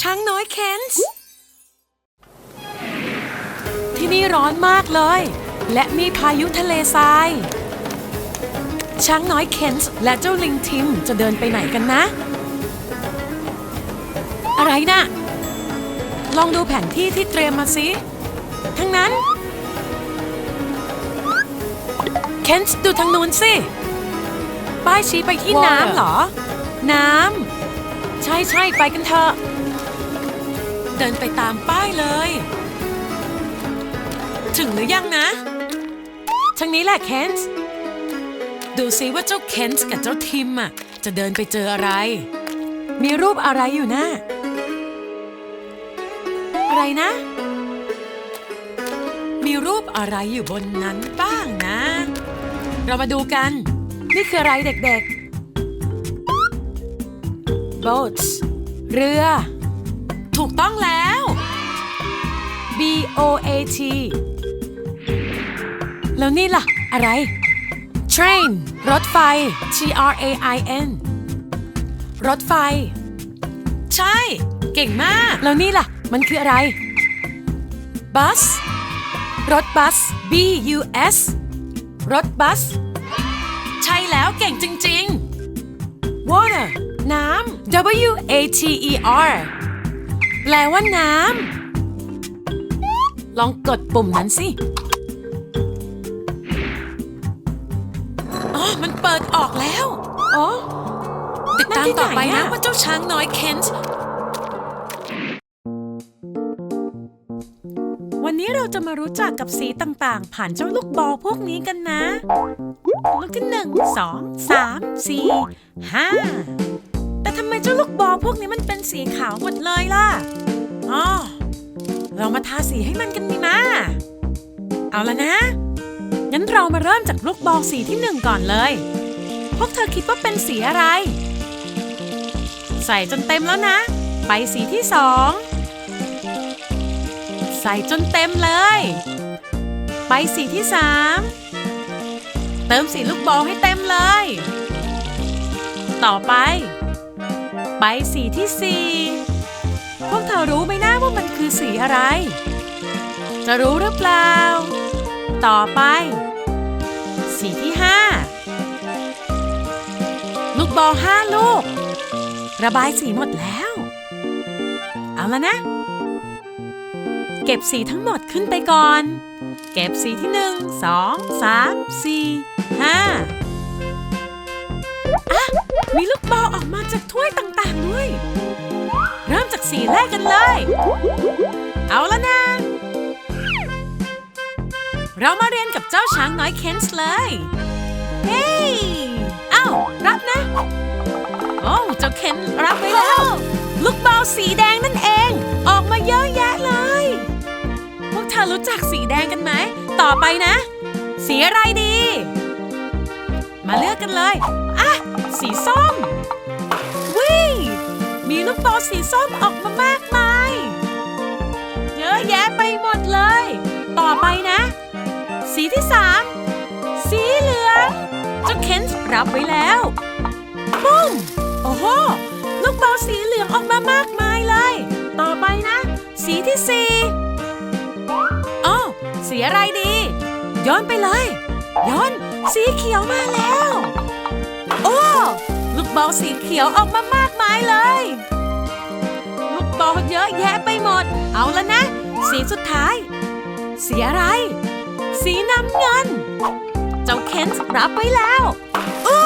ช้างน้อยเคนส์ที่นี่ร้อนมากเลย และมีพายุทะเลทราย ช้างน้อยเคนส์และเจ้าลิงทิมจะเดินไปไหนกันนะ อะไรนะลองดูแผนที่ที่เตรียมมาสิทั้งนั้นเคนส์ดูทางนู้นสิ ป้ายชี้ไปที่น้ำเหรอ น้ำ ใช่ใช่ไปกันเถอะ เดินไปตามป้ายเลย ถึงหรือยังนะทางนี้แหละเคนส์ดูซิว่าเจ้าเคนส์กับเจ้าทิมอะ จะเดินไปเจออะไร มีรูปอะไรอยู่นะ อะไรนะ มีรูปอะไรอยู่บนนั้นบ้างนะ เรามาดูกัน นี่คืออะไรเด็กๆ boats เรือ ถูกต้องแล้ว B O A T แล้วนี่ล่ะ อะไร train รถไฟ T R A I N รถไฟ ใช่ เก่งมาก แล้วนี่ล่ะ มันคืออะไร bus รถบัส B U S รถบัส น้ำ W A T E R แปลว่าน้ำ ลองกดปุ่มนั้นสิ อ๋อ มันเปิดออกแล้ว อ๋อ ติดตามต่อไปนะว่าเจ้าช้างน้อยเคนส์วันนี้เราจะมารู้จักกับสีต่างๆ ผ่านเจ้าลูกบอลพวกนี้กันนะ ลูกที่หนึ่งสองสามสี่ห้า แต่ทำไมเจ้าลูกบอลพวกนี้มันเป็นสีขาวหมดเลยล่ะอ๋อเรามาทาสีให้มันกันดีมาเอาละนะ งั้นเรามาเริ่มจากลูกบอลสีที่หนึ่งก่อนเลย พวกเธอคิดว่าเป็นสีอะไร ใส่จนเต็มแล้วนะไปสีที่สอง ใส่จนเต็มเลยไปสีที่สามเติมสีลูกบอลให้เต็มเลย ต่อไป ไปสีที่สี่พวกเธอรู้ไหมนะว่ามันคือสีอะไร จะรู้หรือเปล่า ต่อไป สีที่ห้าลูกบอลห้าลูก ระบายสีหมดแล้ว เอาละนะ เก็บสีทั้งหมดขึ้นไปก่อน เก็บสีที่หนึ่งสองสามสี่ มีลูกบอลออกมาจากถ้วยต่างๆด้วย เริ่มจากสีแรกกันเลย เอาละนะ เรามาเรียนกับเจ้าช้างน้อยเคนส์เลย เฮ้ยเอ้า รับนะ โอ้เจ้าเคนรับไปแล้ว ลูกบอลสีแดงนั่นเอง ออกมาเยอะแยะเลย พวกเธอรู้จักสีแดงกันไหม ต่อไปนะ สีอะไรดี มาเลือกกันเลย สีส้มวิมีลูกบอลสีส้มออกมามากมาย เยอะแยะไปหมดเลย ต่อไปนะ สีที่สามสีเหลืองเจ้าเคนส์รับไว้แล้วปุ้มโอ้โหลูกบอลสีเหลืองออกมามากมายเลย ต่อไปนะ สีที่สี่อ๋อสีอะไรดีย้อนไปเลยย้อนสีเขียวมาแล้ว โอ้ลูกบอลสีเขียวออกมามากมายเลย ลูกบอลเยอะแยะไปหมด เอาละนะ สีสุดท้าย สีอะไร สีน้ำเงิน เจ้าเคนส์รับไว้แล้วโอ้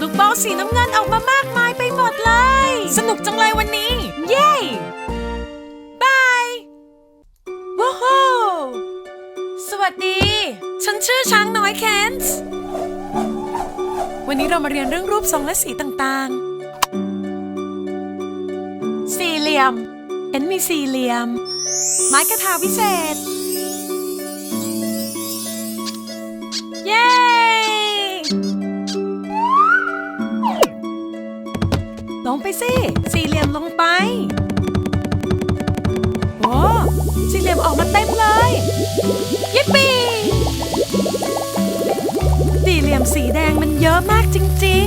ลูกบอลสีน้ำเงินออกมามากมายไปหมดเลย สนุกจังเลยวันนี้ เย้บายว้าวสวัสดี ฉันชื่อช้างน้อยเคนส์ วันนี้เรามาเรียนเรื่องรูปทรงและสีต่างๆ สี่เหลี่ยม เห็นมีสี่เหลี่ยม ไม้กระทาวิเศษ เย้ ลงไปสิ สี่เหลี่ยมลงไป โอ้ สี่เหลี่ยมออกมาเต็มเลย ยิปปี้ ยอะมากจริง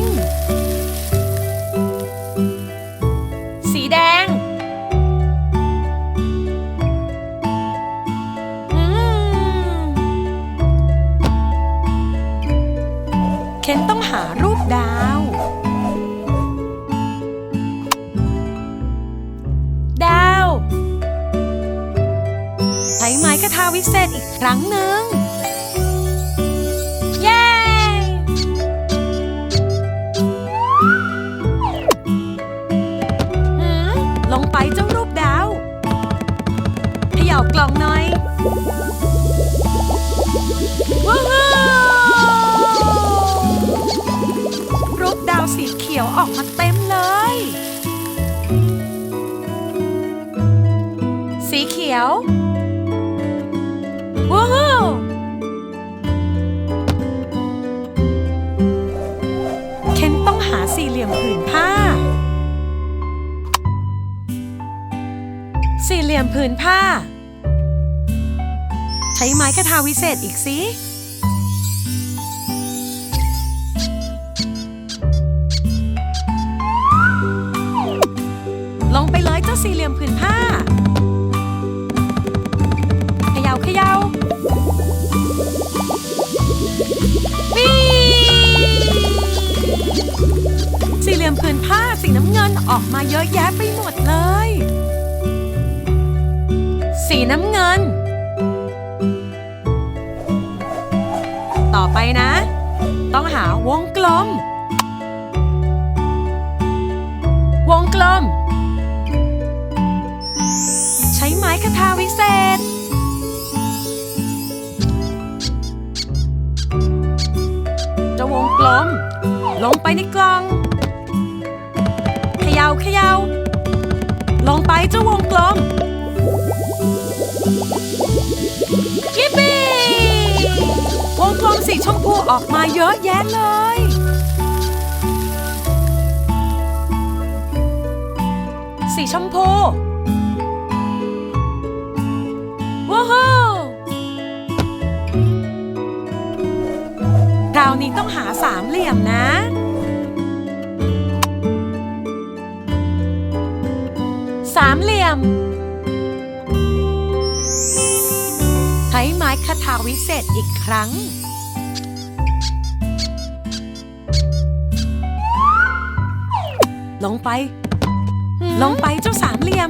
ๆ สีแดง อืม เคนต้องหารูปดาว ดาว ใช้ไม้กระทาวิเศษอีกครั้งหนึ่ง งไปเจ้ารูปดาวเขย่ากล่องหน่อยว้าวรูปดาวสีเขียวออกมาเต็มเลย สีเขียว ผ้า ใช้ไม้คทาวิเศษอีกสิ ลงไปเลยเจ้าสี่เหลี่ยมผืนผ้าเขย่าเขย่าสี่เหลี่ยมผืนผ้าสีน้ำเงินออกมาเยอะแยะไปหมดเลย สีน้ำเงิน ต่อไปนะ ต้องหาวงกลม วงกลม ใช้ไม้คทาวิเศษ จะวงกลม ลงไปในกล่องเขยา่าเขยา่าลงไปเจ้าวง ชมพูออกมาเยอะแยะเลย สีชมพู ว้าวคราวนี้ต้องหาสามเหลี่ยมนะ สามเหลี่ยม ใช้ไม้คทาวิเศษอีกครั้ง ลงไป ลงไปเจ้าสามเหลี่ยม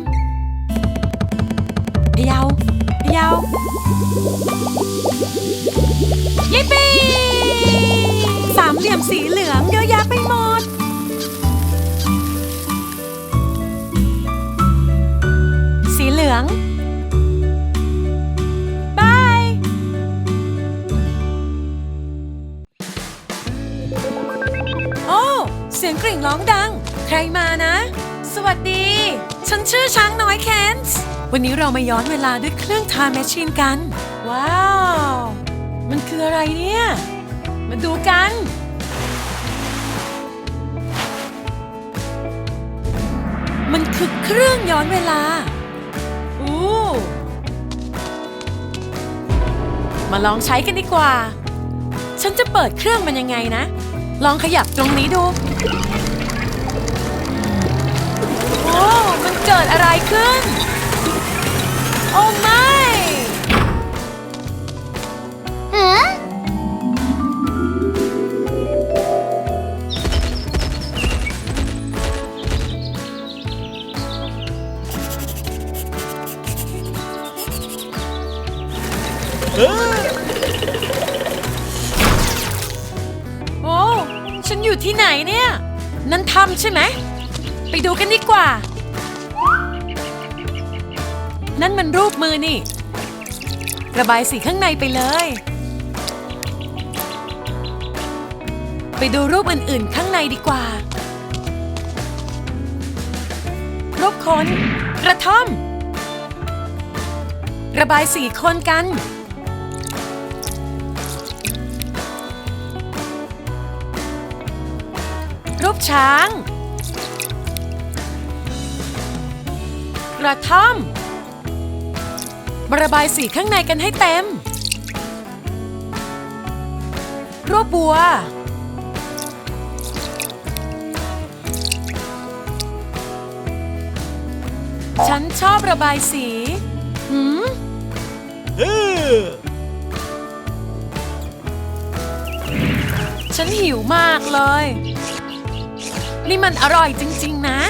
ยาวยาวยิปปี้สามเหลี่ยมสีเหลืองเยอะแยะไปหมด สีเหลืองบายโอ้ เสียงกริ่งร้องดัง รมานะ สวัสดี ฉันชื่อช้างน้อยแคนส์วันนี้เรามาย้อนเวลาด้วยเครื่องทาแมชชีนกัน ว้าว มันคืออะไรเนี่ย มาดูกัน มันคือเครื่องย้อนเวลา อู้ มาลองใช้กันดีกว่า ฉันจะเปิดเครื่องมันยังไงนะ ลองขยับตรงนี้ดู มันเกิดอะไรขึ้น โอ้ไม่โอ้ ฉันอยู่ที่ไหนเนี่ย นั่นถ้ำใช่ไหมไป ดูกันดีกว่า นั่นมันรูปมือนี่ ระบายสีข้างในไปเลย ไปดูรูปอื่นๆ ข้างในดีกว่า รูปคนกระท่อม ระบายสีคนกันรูปช้าง กระท่อม มาระบายสีข้างในกันให้เต็มรูปบัว ฉันชอบระบายสีหืมฉันหิวมากเลย นี่มันอร่อยจริง ๆ นะ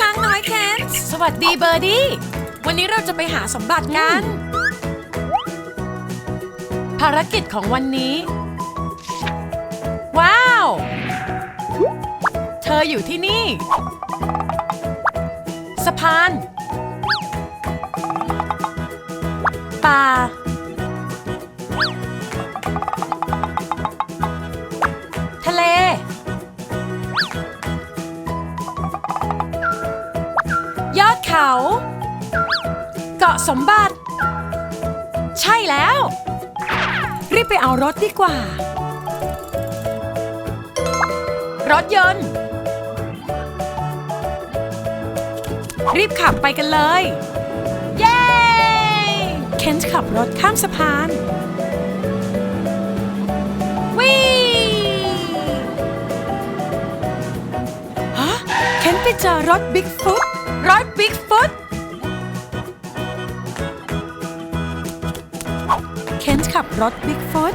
ช้างน้อยแคนสวัสดีเบอร์ดี้ วันนี้เราจะไปหาสมบัติกัน ภารกิจของวันนี้ ว้าว เธออยู่ที่นี่ สะพาน ป่า เขา เกาะสมบัติ ใช่แล้ว รีบไปเอารถดีกว่า รถยนต์ รีบขับไปกันเลย เย้ เคนขับรถข้ามสะพานวิฮะเคนไปเจอรถบิ๊กฟุต รถบิ๊กฟุต เคนขับรถบิ๊กฟุต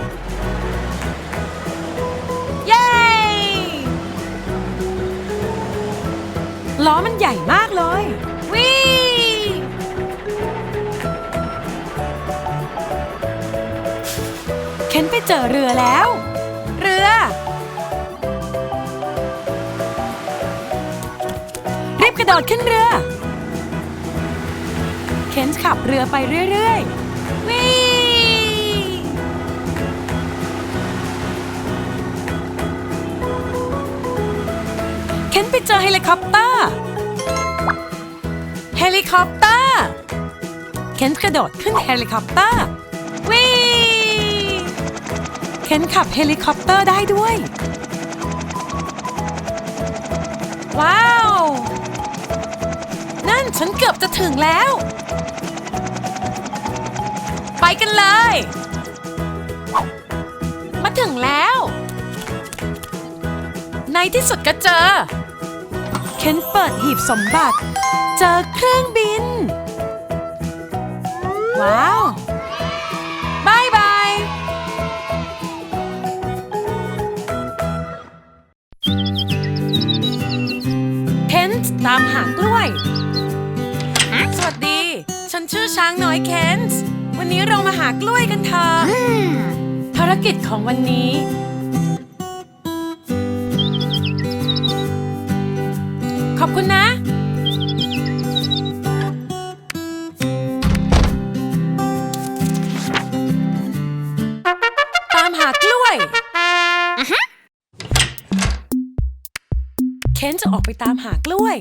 เย้ ล้อมันใหญ่มากเลย วิเคนไปเจอเรือแล้ว โดดขึ้นเรือ เคนขับเรือไปเรื่อยๆวิเคนไปเจอเฮลิคอปเตอร์ เฮลิคอปเตอร์ เคนกระโดดขึ้นเฮลิคอปเตอร์วิเคนขับเฮลิคอปเตอร์ได้ด้วย ว้าว ฉันเกือบจะถึงแล้ว ไปกันเลย มาถึงแล้ว ในที่สุดก็เจอ เคนเปิดหีบสมบัติ เจอเครื่องบิน ว้าวบายบาย เคนตามหากล้วย ชื่อช้างน้อยเคนส์วันนี้เรามาหากล้วยกันเถอะภารกิจของวันนี้ ขอบคุณนะ ตามหากล้วยเคนจะออกไปตามหากล้วย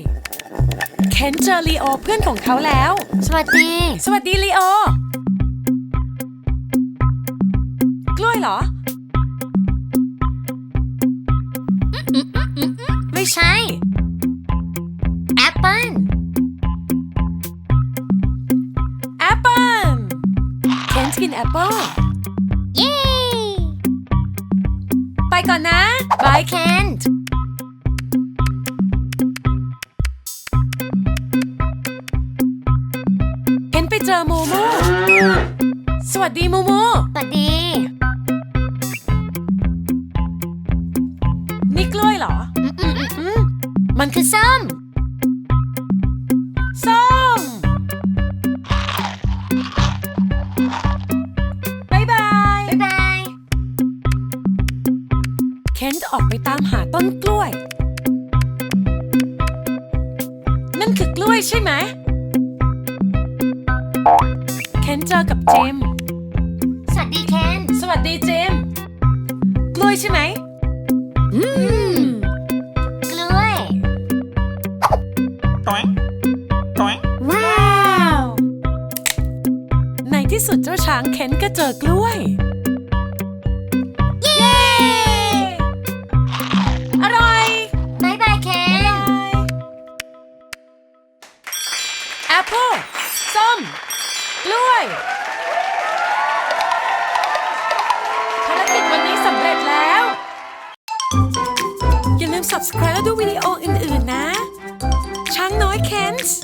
เคนเจอลีโอเพื่อนของเขาแล้ว สวัสดี สวัสดีลีโอ กล้วยเหรอ ไม่ใช่ แอปเปิ้ล แอปเปิ้ล เคนกินแอปเปิ้ล เย้ ไปก่อนนะ บายเคน เคนไปเจอมูมูสวัสดีมูมูสวัสดี นี่กล้วยเหรออืมอืมอืมอืมมันคือส้ม ส้มบายบาย บ๊ายบาย เคนจะออกไปตามหาต้นกล้วย นั่นคือกล้วยใช่ไหม เคนเจอกับเจมส์สวัสดีเคน สวัสดีเจมส์กล้วยใช่ไหม อืม กล้วย Toink. Toink. ว้าว ในที่สุดเจ้าช้างเคนก็เจอกล้วย กล้วยภารกิจสำเร็จแล้ว อย่าลืม subscribe และดูวิดีโออื่น ๆ นะ ช้างน้อยเคนส์